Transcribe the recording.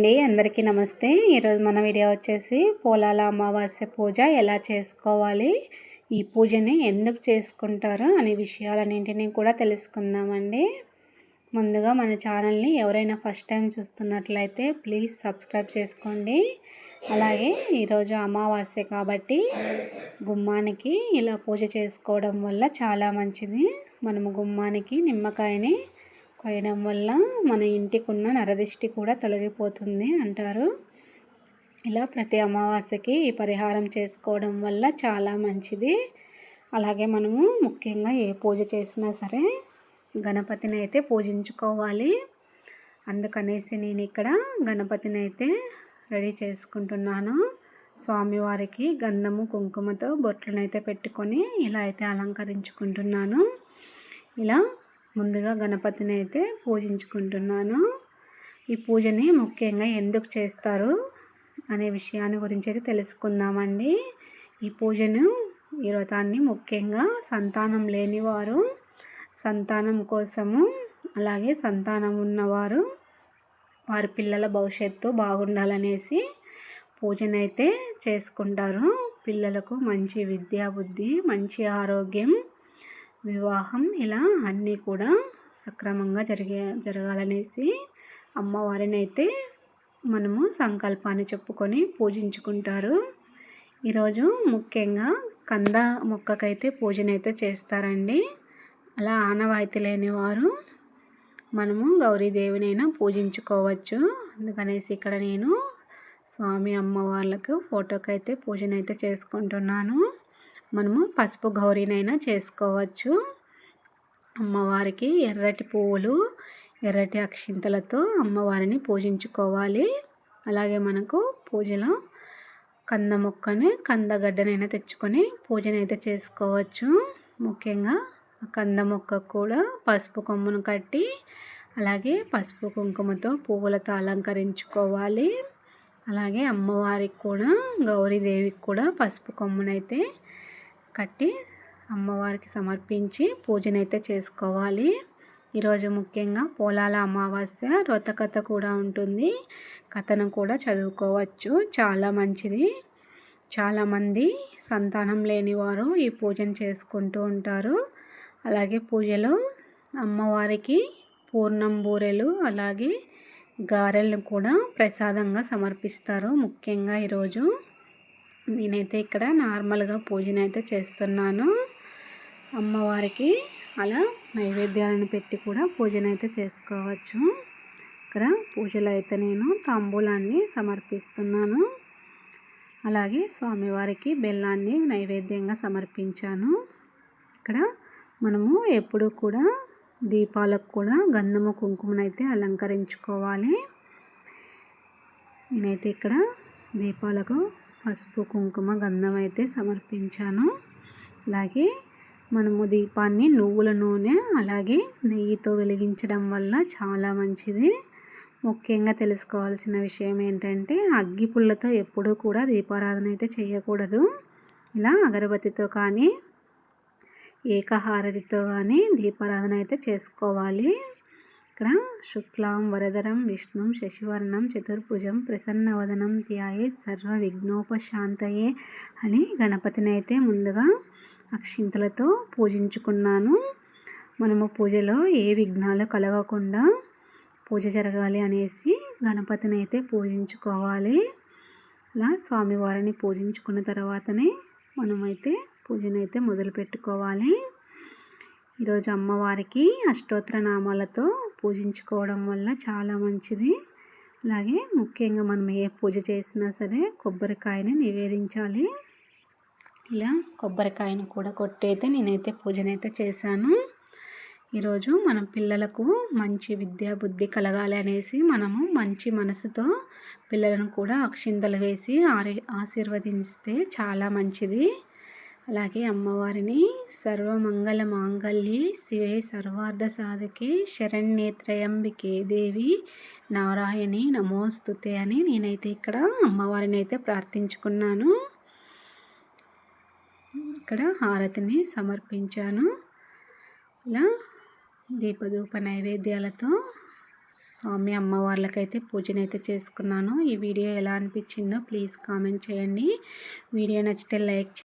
అండి. అందరికీ నమస్తే. ఈరోజు మన వీడియో వచ్చేసి పోలాల అమావాస్య పూజ ఎలా చేసుకోవాలి ఈ పూజని ఎందుకు చేసుకుంటారు అనే విషయాలన్నింటినీ కూడా తెలుసుకుందామండి. ముందుగా మన ఛానల్ని ఎవరైనా ఫస్ట్ టైం చూస్తున్నట్లయితే ప్లీజ్ సబ్స్క్రైబ్ చేసుకోండి. అలాగే ఈరోజు అమావాస్య కాబట్టి గుమ్మానికి ఇలా పూజ చేసుకోవడం వల్ల చాలా మంచిది. మనము గుమ్మానికి నిమ్మకాయని కోయడం వల్ల మన ఇంటికి ఉన్న నరదిష్టి కూడా తొలగిపోతుంది అంటారు. ఇలా ప్రతి అమావాస్యకి ఈ పరిహారం చేసుకోవడం వల్ల చాలా మంచిది. అలాగే మనము ముఖ్యంగా ఏ పూజ చేసినా సరే గణపతిని అయితే పూజించుకోవాలి. అందుకనేసి నేను ఇక్కడ గణపతిని అయితే రెడీ చేసుకుంటున్నాను. స్వామివారికి గంధము కుంకుమతో బొట్లనైతే పెట్టుకొని ఇలా అయితే అలంకరించుకుంటున్నాను. ఇలా ముందుగా గణపతిని అయితే పూజించుకుంటున్నాను. ఈ పూజని ముఖ్యంగా ఎందుకు చేస్తారు అనే విషయాన్ని గురించి అయితే తెలుసుకుందామండి. ఈ పూజను ఈ వ్రతాన్ని ముఖ్యంగా సంతానం లేనివారు సంతానం కోసము అలాగే సంతానం ఉన్నవారు వారి పిల్లల భవిష్యత్తు బాగుండాలనేసి పూజనైతే చేసుకుంటారు. పిల్లలకు మంచి విద్యా బుద్ధి మంచి ఆరోగ్యం వివాహం ఇలా అన్నీ కూడా సక్రమంగా జరిగే జరగాలనేసి అమ్మవారిని అయితే మనము సంకల్పాన్ని చెప్పుకొని పూజించుకుంటారు. ఈరోజు ముఖ్యంగా కంద మొక్కకైతే పూజనైతే చేస్తారండి. అలా ఆనవాయితీ లేని వారు మనము గౌరీదేవినైనా పూజించుకోవచ్చు. అందుకనేసి ఇక్కడ నేను స్వామి అమ్మవార్లకు ఫోటోకైతే పూజనైతే చేసుకుంటున్నాను. మనము పసుపు గౌరీనైనా చేసుకోవచ్చు. అమ్మవారికి ఎర్రటి పువ్వులు ఎర్రటి అక్షింతలతో అమ్మవారిని పూజించుకోవాలి. అలాగే మనకు పూజలో కంద మొక్కని కందగడ్డనైనా తెచ్చుకొని పూజనైతే చేసుకోవచ్చు. ముఖ్యంగా కంద మొక్క కూడా పసుపు కొమ్మును కట్టి అలాగే పసుపు కుంకుమతో పువ్వులతో అలంకరించుకోవాలి. అలాగే అమ్మవారికి కూడా గౌరీదేవికి కూడా పసుపు కొమ్మునైతే కట్టి అమ్మవారికి సమర్పించి పూజనైతే చేసుకోవాలి. ఈరోజు ముఖ్యంగా పోలాల అమావాస్య వ్రతకథ కూడా ఉంటుంది. కథను కూడా చదువుకోవచ్చు. చాలా మంచిది. చాలామంది సంతానం లేనివారు ఈ పూజను చేసుకుంటూ ఉంటారు. అలాగే పూజలో అమ్మవారికి పూర్ణం బూరెలు అలాగే గారెలను కూడా ప్రసాదంగా సమర్పిస్తారు ముఖ్యంగా ఈరోజు. నేనైతే ఇక్కడ నార్మల్గా పూజనైతే చేస్తున్నాను. అమ్మవారికి అలా నైవేద్యాలను పెట్టి కూడా పూజనైతే చేసుకోవచ్చు. ఇక్కడ పూజలో అయితే నేను తాంబూలాన్ని సమర్పిస్తున్నాను. అలాగే స్వామివారికి బెల్లాన్ని నైవేద్యంగా సమర్పించాను. ఇక్కడ మనము ఎప్పుడూ కూడా దీపాలకు కూడా గంధము కుంకుమనైతే అలంకరించుకోవాలి. నేనైతే ఇక్కడ దీపాలకు పసుపు కుంకుమ గంధం అయితే సమర్పించాను. అలాగే మనము దీపాన్ని నువ్వుల నూనె అలాగే నెయ్యితో వెలిగించడం వల్ల చాలా మంచిది. ముఖ్యంగా తెలుసుకోవాల్సిన విషయం ఏంటంటే అగ్గి పుల్లతో ఎప్పుడూ కూడా దీపారాధన అయితే చేయకూడదు. ఇలా అగరబత్తితో కానీ ఏకహారతితో కానీ దీపారాధన అయితే చేసుకోవాలి. ఇక్కడ శుక్లాం వరదరం విష్ణుం శశివర్ణం చతుర్భుజం ప్రసన్నవదనం ధ్యాయే సర్వ విఘ్నోపశాంతయే అని గణపతిని అయితే ముందుగా అక్షింతలతో పూజించుకున్నాను. మనము పూజలో ఏ విఘ్నాలు కలగకుండా పూజ జరగాలి అనేసి గణపతిని అయితే పూజించుకోవాలి. అలా స్వామివారిని పూజించుకున్న తర్వాతనే మనమైతే పూజనైతే మొదలు పెట్టుకోవాలి ఈరోజు అమ్మవారికి అష్టోత్తర నామాలతో పూజించుకోవడం వల్ల చాలా మంచిది. అలాగే ముఖ్యంగా మనం ఏ పూజ చేసినా సరే కొబ్బరికాయని నివేదించాలి. ఇలా కొబ్బరికాయను కూడా కొట్టయితే నేనైతే పూజనైతే చేశాను. ఈరోజు మనం పిల్లలకు మంచి విద్యా బుద్ధి కలగాలి అనేసి మనము మంచి మనసుతో పిల్లలను కూడా అక్షింతలు వేసి ఆరి ఆశీర్వదిస్తే చాలా మంచిది. అలాగే అమ్మవారిని సర్వమంగళ మాంగళ్యే శివే సర్వార్థ సాధకే శరణ్యేత్రయంబికే దేవి నారాయణి నమోస్తుతే అని నేనైతే ఇక్కడ అమ్మవారిని అయితే ప్రార్థించుకున్నాను. ఇక్కడ హారతిని సమర్పించాను. ఇలా దీపధూప నైవేద్యాలతో స్వామి అమ్మవార్లకైతే పూజనైతే చేసుకున్నాను. ఈ వీడియో ఎలా అనిపించిందో ప్లీజ్ కామెంట్ చేయండి. వీడియో నచ్చితే లైక్